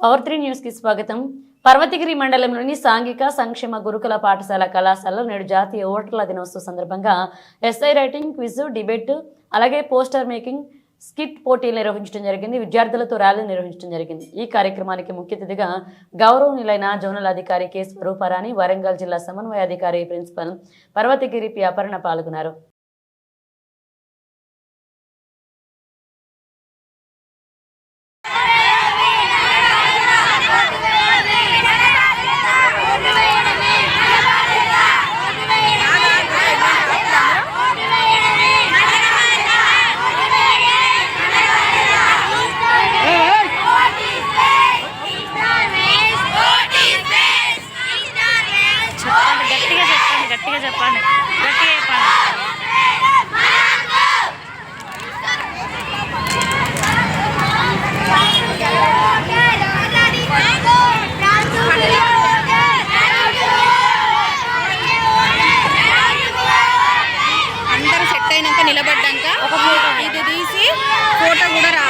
Power three న్యూస్కి స్వాగతం. పర్వతగిరి మండలంలోని సాంఘిక సంక్షేమ గురుకుల పాఠశాల కళాశాలలో నేడు జాతీయ ఓటర్ల దినోత్సవ సందర్భంగా ఎస్ఐ రైటింగ్ క్విజ్ డిబేట్ అలాగే పోస్టర్ మేకింగ్ స్కిట్ పోటీలు నిర్వహించడం జరిగింది. విద్యార్థులతో ర్యాలీ నిర్వహించడం జరిగింది. ఈ కార్యక్రమానికి ముఖ్య అతిథిగా గౌరవనీయులైన జోనల్ అధికారి కె స్వరూపారాణి వరంగల్ జిల్లా సమన్వయ అధికారి ప్రిన్సిపల్ పర్వతగిరి పి అపర్ణ పాల్గొన్నారు. గట్టిగా చెప్పండి. గట్టిగా చెప్పండి. సెట్ అయినాక నిలబడ్డాక ఒక ఫోటో. ఇది తీసి ఫోటో కూడా రా